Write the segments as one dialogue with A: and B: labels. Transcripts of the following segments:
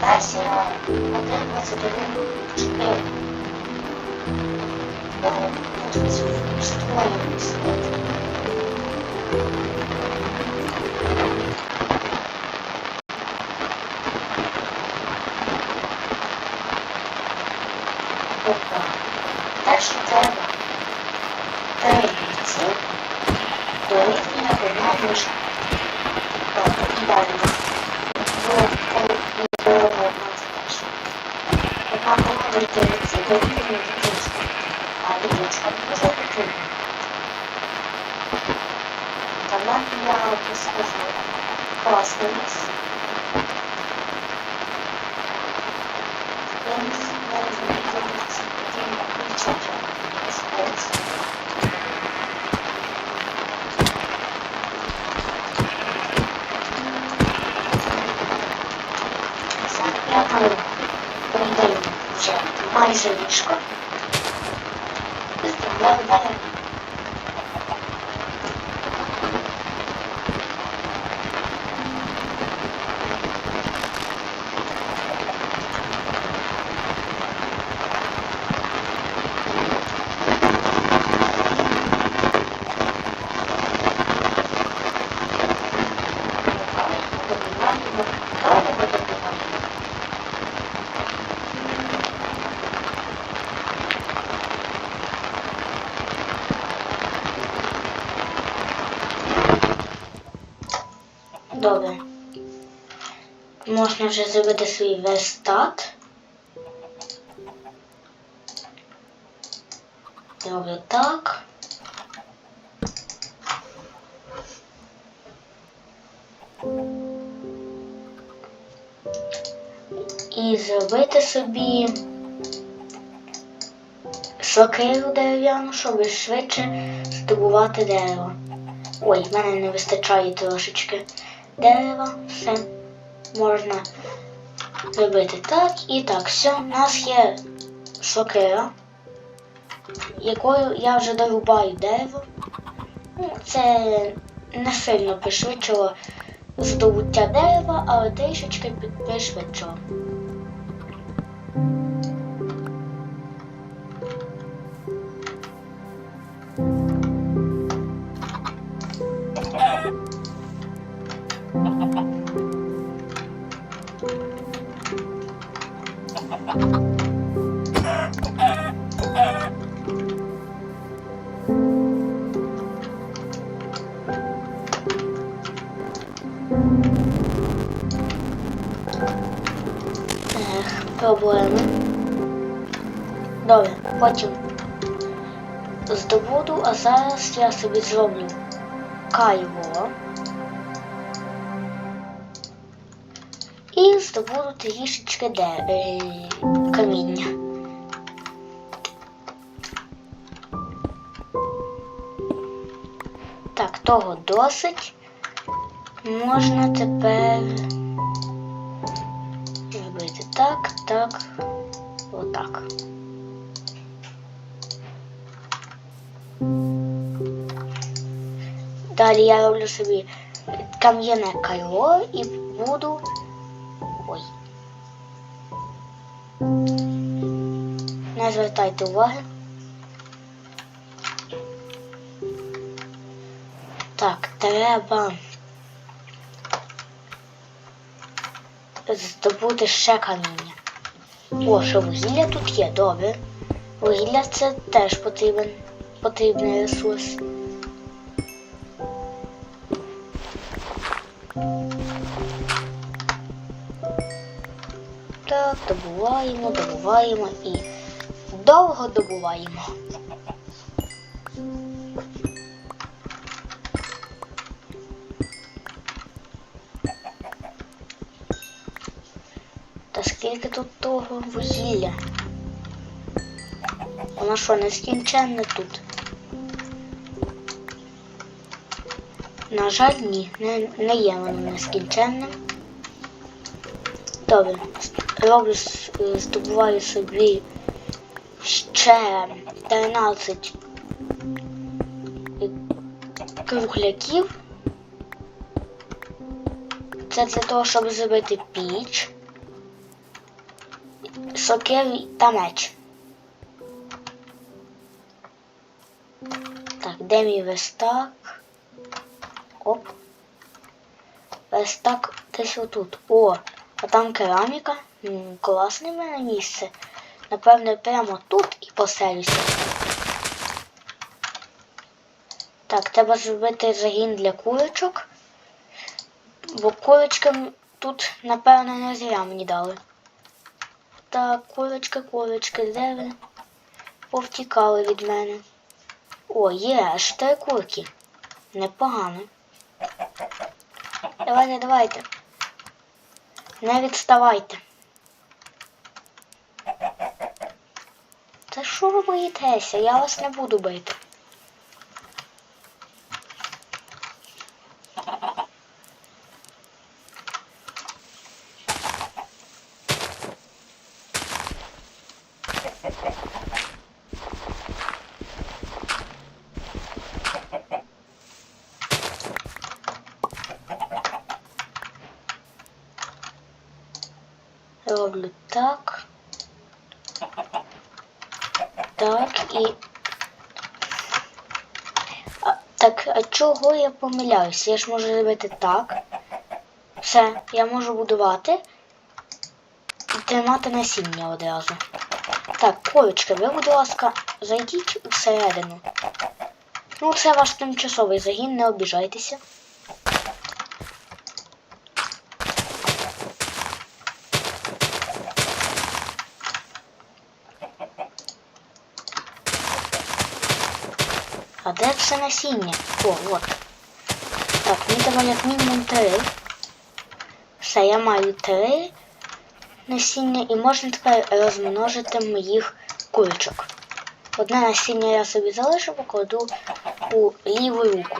A: Дальше один двадцять чотири. Стволі сидить. Опа. Дальше треба перейти до їхньої одна мишка. Так, і далі. Ну, коли не було Одна команда йдеться до їхньої дитинства, а дитинства вже потрібно. Вона я розказала. Класне місце. Я не знаю, як це потрібно включати. Спеціально. Я там передаю вже майже ліжко. Виставляю далі. Добре. Можна вже зробити свій верстат. Роблю так. І зробити собі сокиру дерев'яну, щоб швидше здобувати дерево. Ой, в мене не вистачає трошечки дерева. Все можна робити так і так. Все, у нас є сокира, якою я вже дорубаю дерево. Ну, це не сильно пришвидшило здобуття дерева, але трішечки під- проблеми. Добре, потім здобуду, а зараз я собі зроблю кайво. І здобуду трішечки де, е, каміння. Так, того досить. Можна тепер робити так, так, отак. Далі я роблю собі кам'яне кайло і буду. Ой. Не звертайте уваги. Так, треба здобути ще каміння. О, що вугілля тут є, добре. Вугілля це теж потрібен, потрібний ресурс. Так, добуваємо, добуваємо і довго добуваємо. Скільки тут того вугілля? Воно що, нескінченне тут? На жаль, ні, не, не є воно нескінченним. Добре, роблю, е, здобуваю собі ще 13 кругляків. Це для того, щоб зробити піч, сокиру та меч. Так, де мій верстак? Оп. Верстак десь отут. О, а там кераміка. М, класне в мене місце. Напевне, прямо тут і поселюся. Так, треба зробити загін для курочок. Бо курочкам тут, напевно, не зря мені дали. Так, курочка, курочка, де ви? Повтікали від мене. О, є, аж три курки. Непогано. Давайте, давайте. Не відставайте. Та що ви боїтеся? Я вас не буду бити. Роблю так. Так і. А, так, а чого я помиляюся? Я ж можу зробити так. Все, я можу будувати і тримати насіння одразу. Так, курочки, ви, будь ласка, зайдіть всередину. Ну, це ваш тимчасовий загін, не обіжайтеся. Де це насіння? О, от. Так, мені треба як мінімум три. Все, я маю три насіння і можна тепер розмножити моїх курочок. Одне насіння я собі залишу, покладу у ліву руку.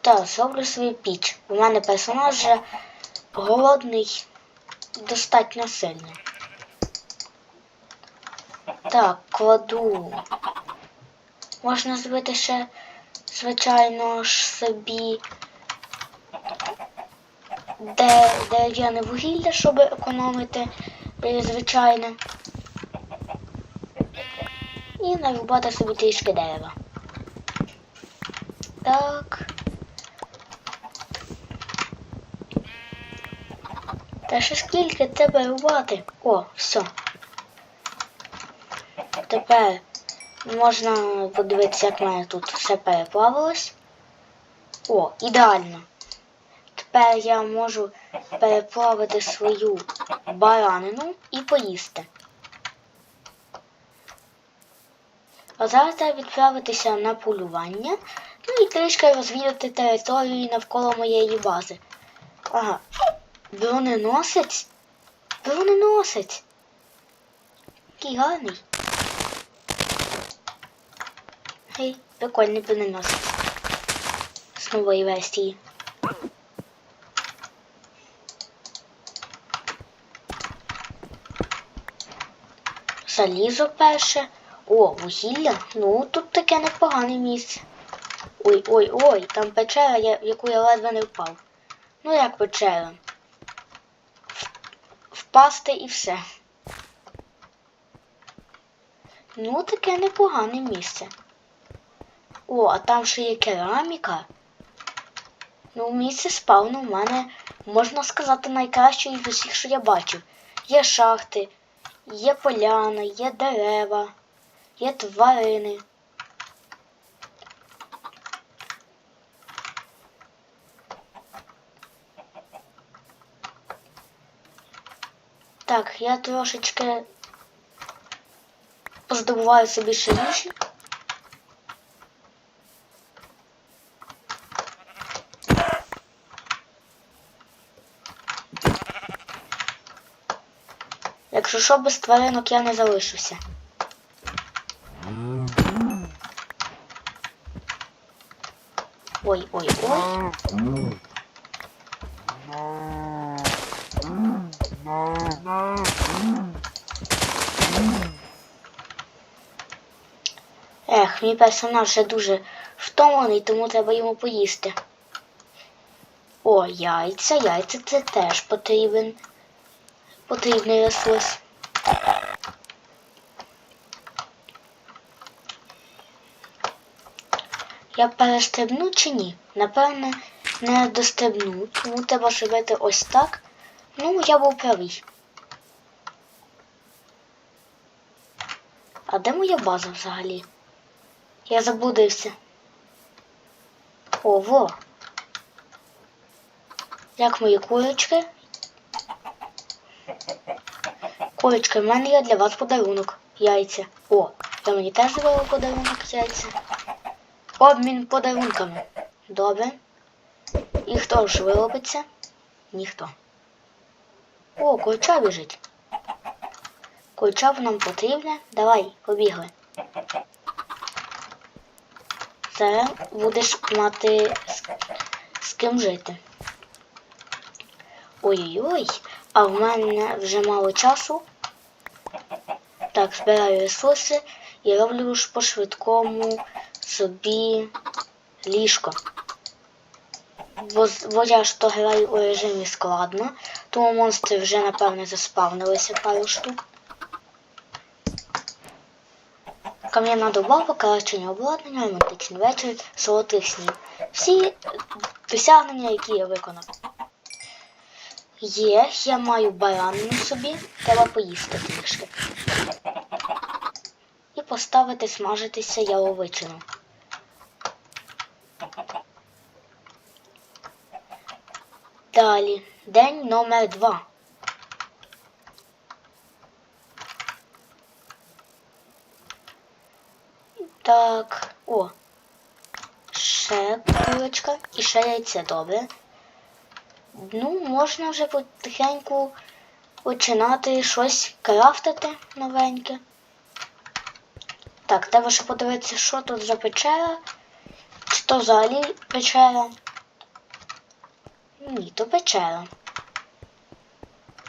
A: Так, зроблю свою піч. У мене персонаж вже голодний, достатньо сильний. Так, кладу. Можна зробити ще, звичайно ж, собі де, дерев'яне вугілля, щоб економити, е, звичайно. І нарубати собі трішки дерева. Так. Та ще скільки тебе рубати? О, все. Тепер можна подивитися, як в мене тут все переплавилось. О, ідеально. Тепер я можу переплавити свою баранину і поїсти. А зараз треба відправитися на полювання, ну і трішки розвідати територію навколо моєї бази. Ага. Броненосець? Броненосець. Який гарний. Гей, прикольний броненосець. З нової версії. Залізо перше. О, вугілля. Ну, тут таке непогане місце. Ой, ой, ой, там печера, в яку я ледве не впав. Ну як печера? Впасти і все. Ну, таке непогане місце. О, а там ще є кераміка. Ну, місце спавну в мене, можна сказати, найкраще із усіх, що я бачив. Є шахти, є поляна, є дерева, є тварини. Так, я трошечки поздобуваю собі ще їжі. Якщо що, без тваринок я не залишуся. Ой-ой-ой. Ех, мій персонаж вже дуже втомлений, тому треба йому поїсти. О, яйця, яйця це теж потрібен. Потрібний ресурс. Я перестрибну чи ні? Напевне, не дострибну, тому треба зробити ось так. Ну, я був правий. А де моя база взагалі? Я заблудився. Ого. Як мої курочки? Курочки, в мене є для вас подарунок. Яйця. О, та мені теж зробили подарунок яйця. Обмін подарунками. Добре. І хто ж вилупиться? Ніхто. О, курча біжить. Курча нам потрібне. Давай, побігли. Зараз будеш мати з, з ким жити. Ой-ой-ой, а в мене вже мало часу. Так, збираю ресурси і роблю ж по швидкому собі ліжко. Бо, бо я ж то граю у режимі складно, тому монстри вже напевне заспавнилися пару штук. Кам'яна доба, покращення обладнання, романтичний вечір, солодких снів. Всі досягнення, які я виконав. Є, я маю баранину собі, треба поїсти трішки. І поставити смажитися яловичину. Далі, день номер два. Так, о. Ще курочка і ще яйце, добре. Ну, можна вже потихеньку починати щось крафтити новеньке. Так, треба ще подивитися, що тут за печера. Чи то взагалі печера? Ні, то печера.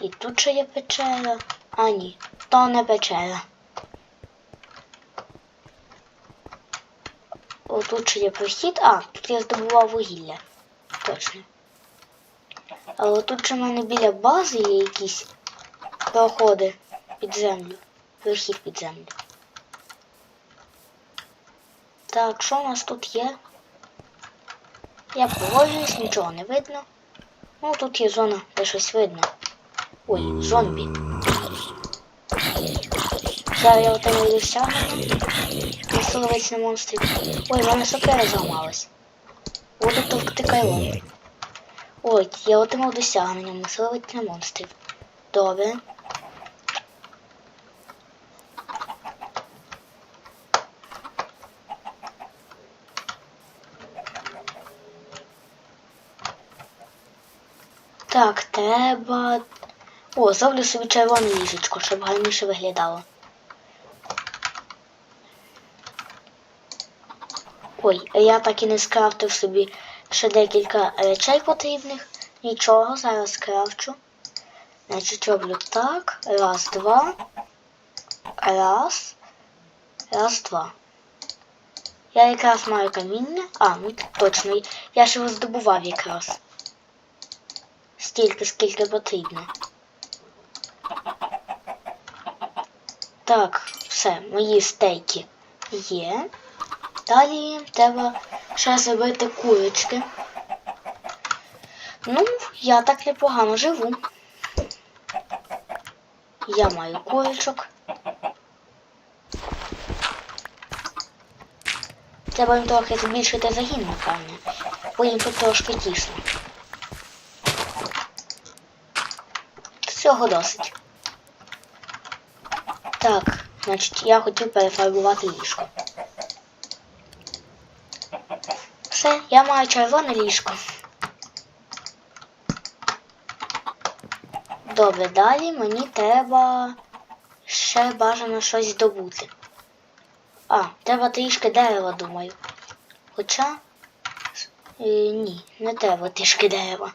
A: І тут ще є печера. А ні, то не печера. О, тут ще є прохід. А, тут я здобував вугілля. Точно. Але тут же в мене біля бази є якісь проходи під землю. Вихід під землю. Так, що у нас тут є? Я погоджуюсь, нічого не видно. Ну, тут є зона, де щось видно. Ой, зомбі. Зараз я отримую досягнення. Веселовець на монстрі. Ой, в мене сокера зламалась. Буду товкти кайлом. Ой, я отримав досягнення, мисливець на монстрів. Добре. Так, треба. О, зроблю собі червоне ліжечко, щоб гарніше виглядало. Ой, я так і не скрафтив собі ще декілька речей потрібних. Нічого, зараз скрафчу. Значить, роблю так. Раз, два. Раз. Раз, два. Я якраз маю каміння. А, ну точно. Я ж його здобував якраз. Стільки, скільки потрібно. Так, все, мої стейки є. Далі треба ще зробити курочки. Ну, я так непогано живу. Я маю курочок. Треба їм трохи збільшити загін, напевне, бо їм тут трошки тісно. Цього досить. Так, значить, я хотів перефарбувати ліжко. Все, я маю червоне ліжко. Добре, далі мені треба ще бажано щось здобути. А, треба трішки дерева, думаю. Хоча. Е, ні, не треба трішки дерева.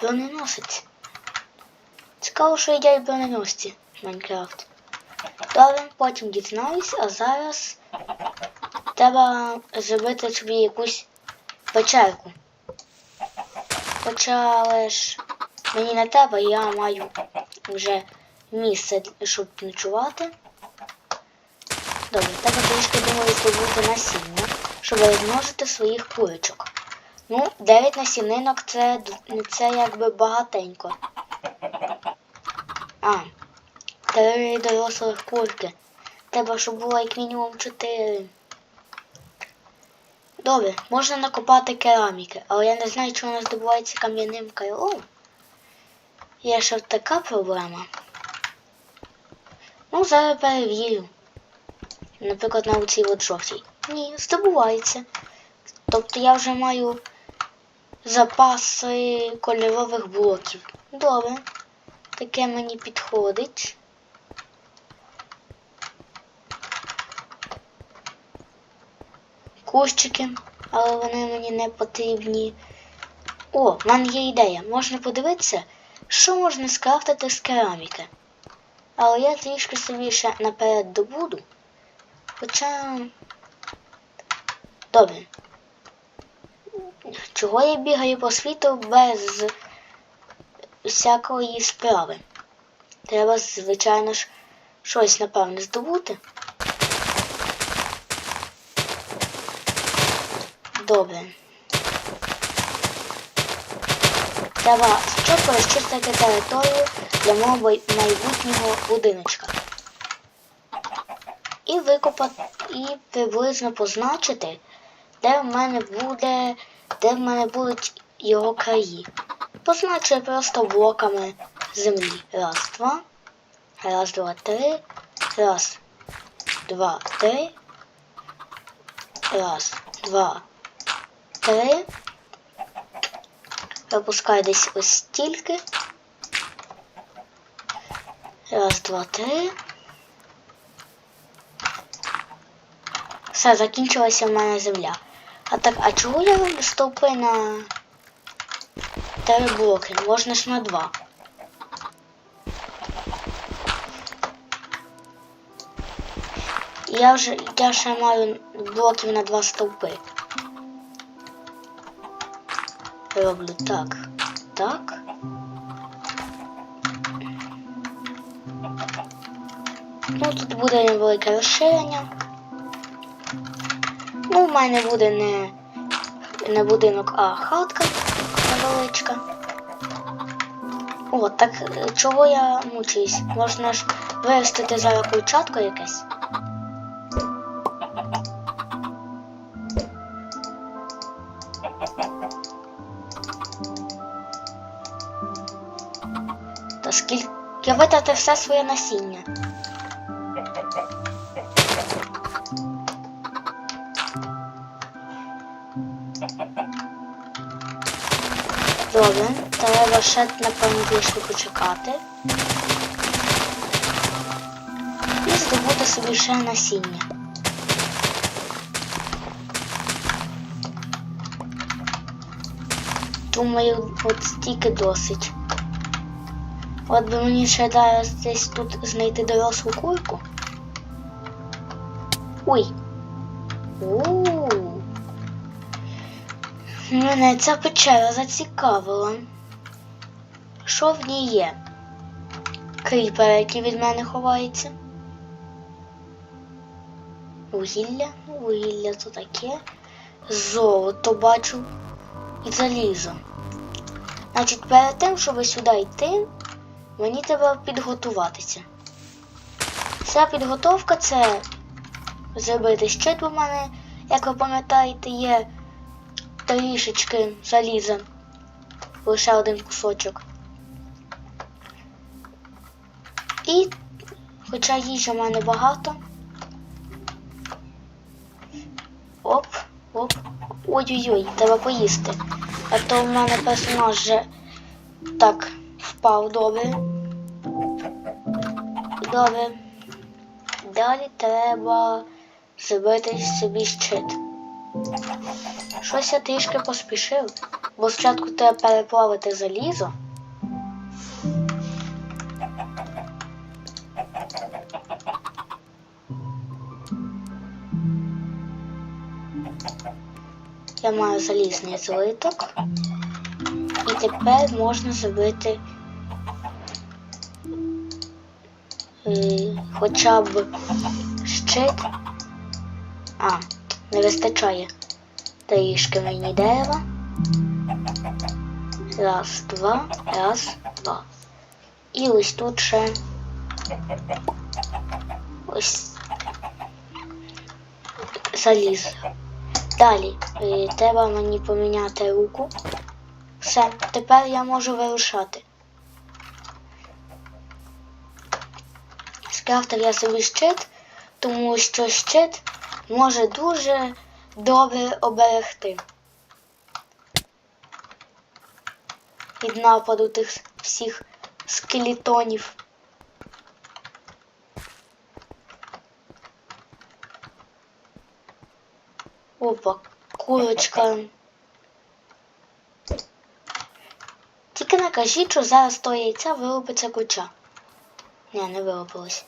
A: Броненосець. Цікаво, що їдять броненосці в Майнкрафт. Добре, потім дізнаюсь, а зараз Треба зробити собі якусь печерку. Хоча ж мені не треба, я маю вже місце, щоб ночувати. Добре, треба трішки думаю здобути насіння, щоб розмножити своїх курочок. Ну, 9 насінинок це, це якби багатенько. А, три дорослих курки. Треба, щоб було як мінімум 4. Добре, можна накопати кераміки, але я не знаю, чи вона здобувається кам'яним кайлом. Є ще така проблема. Ну, зараз перевірю. Наприклад, на оцій от жовтій. Ні, здобувається. Тобто я вже маю запаси кольорових блоків. Добре. Таке мені підходить. Кущики, але вони мені не потрібні. О, в мене є ідея. Можна подивитися, що можна скрафтити з кераміки. Але я трішки собі ще наперед добуду. Хоча. Добре. Чого я бігаю по світу без всякої справи? Треба, звичайно ж, щось, напевне, здобути. Добре. Треба спочатку розчистити територію для мого майбутнього будиночка. І викопати, і приблизно позначити, де в мене буде, де в мене будуть його краї. Позначу просто блоками землі. Раз, два. Раз, два, три. Раз, два, три. Раз, два, три. Випускаю десь ось стільки. Раз, два, три. Все, закінчилася в мене земля. А так, а чого я роблю стовпи на три блоки? Можна ж на два. Я вже я ще маю блоків на два стовпи. Роблю так, так. Ну, тут буде невелике розширення. Ну, в мене буде не, не будинок, а хатка невеличка. О, так е, чого я мучуюсь? Можна ж виростити зараз курчатко якесь. Та скільки витратив все своє насіння. Добре, треба ще, напевно, трішки почекати. І здобути собі ще насіння. Думаю, от стільки досить. От би мені ще зараз десь тут знайти дорослу курку. Ой. У-у-у. Мене ця печера зацікавила. Що в ній є? Кріпер, який від мене ховається. Вугілля, вугілля то таке. Золото бачу. І залізо. Значить, перед тим, щоб сюди йти, мені треба підготуватися. Ця підготовка це зробити щит, в мене, як ви пам'ятаєте, є трішечки заліза. Лише один кусочок. І, хоча їжі в мене багато. Оп, оп. Ой-ой-ой, треба поїсти. А то в мене персонаж вже так впав добре. Добре. Далі треба зробити собі щит. Щось я трішки поспішив, бо спочатку треба переплавити залізо. Я маю залізний злиток. І тепер можна зробити е, хоча б щит. А, не вистачає трішки мені дерева. Раз, два, раз, два. І ось тут ще ось заліз. Далі е, треба мені поміняти руку. Все, тепер я можу вирушати. Скрафтив я собі щит, тому що щит може дуже добре оберегти. Від нападу тих всіх скелетонів. Опа, курочка. Тільки не кажіть, що зараз то яйця вилупиться куча. Ні, не вилупилось.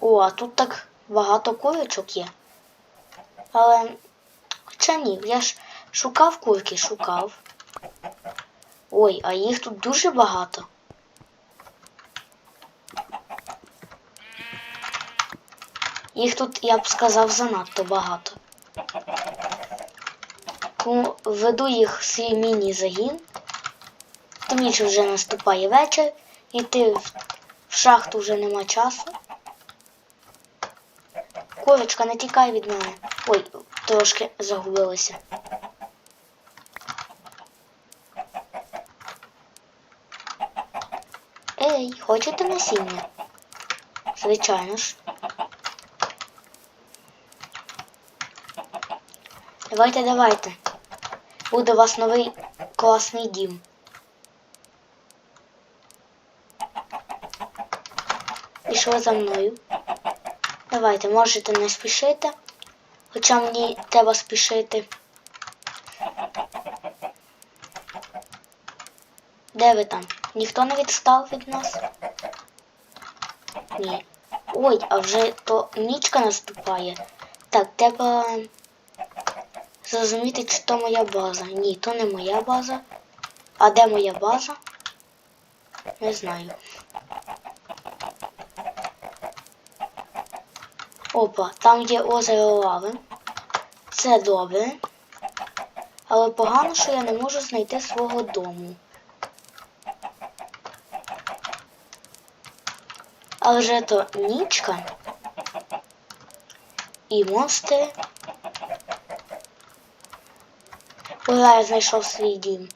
A: О, а тут так багато курочок є. Але. Хоча ні, я ж шукав курки, шукав. Ой, а їх тут дуже багато. Їх тут, я б сказав, занадто багато. Тому веду їх в свій міні-загін. Тимніше вже наступає вечір. Йти в, в шахту вже нема часу. Курочка, не тікай від мене. Ой, трошки загубилася. Ей, хочете насіння? Звичайно ж. Давайте, давайте. Буде у вас новий класний дім. Пішли за мною. Давайте, можете не спішити. Хоча мені треба спішити. Де ви там? Ніхто не відстав від нас? Ні. Ой, а вже то нічка наступає. Так, треба зрозуміти, чи то моя база. Ні, то не моя база. А де моя база? Не знаю. Опа, там є озеро лави. Це добре. Але погано, що я не можу знайти свого дому. Але вже то нічка. І монстри. Ура, я знайшов свій дім.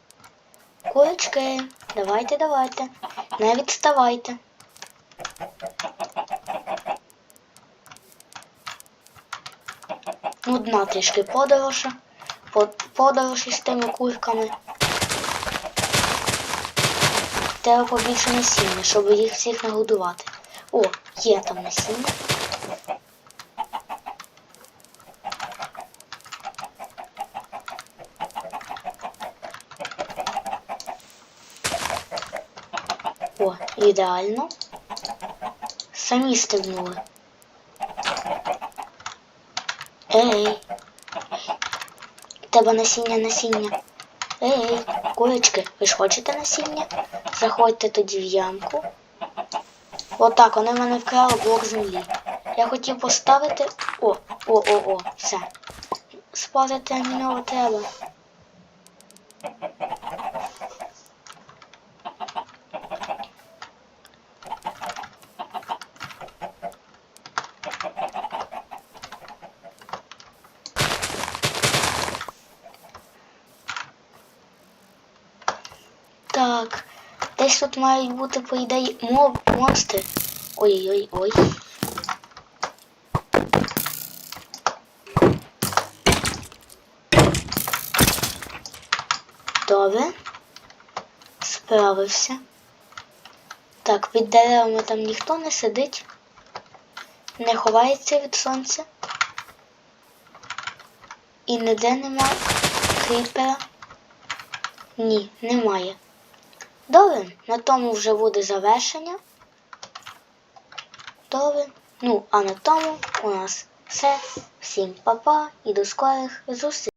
A: Курочки, давайте, давайте. Не відставайте. Нудна трішки подорож. Подорож із тими курками. Треба побільше насіння, щоб їх всіх нагодувати. О, є там насіння. О, ідеально. Самі стигнули. Ей. Тебе насіння, насіння. Ей, курочки, ви ж хочете насіння? Заходьте тоді в ямку. Отак, вони в мене вкрали блок землі. Я хотів поставити. О, о, о, о, все. Спорити терміново треба. Так, десь тут мають бути, по ідеї, мов монстри. Ой-ой-ой. Добре. Справився. Так, під деревами там ніхто не сидить. Не ховається від сонця. І ніде нема кріпера. Ні, немає. Добре, на тому вже буде завершення. Добре. Ну, а на тому у нас все. Всім па-па і до скорих зустрічей.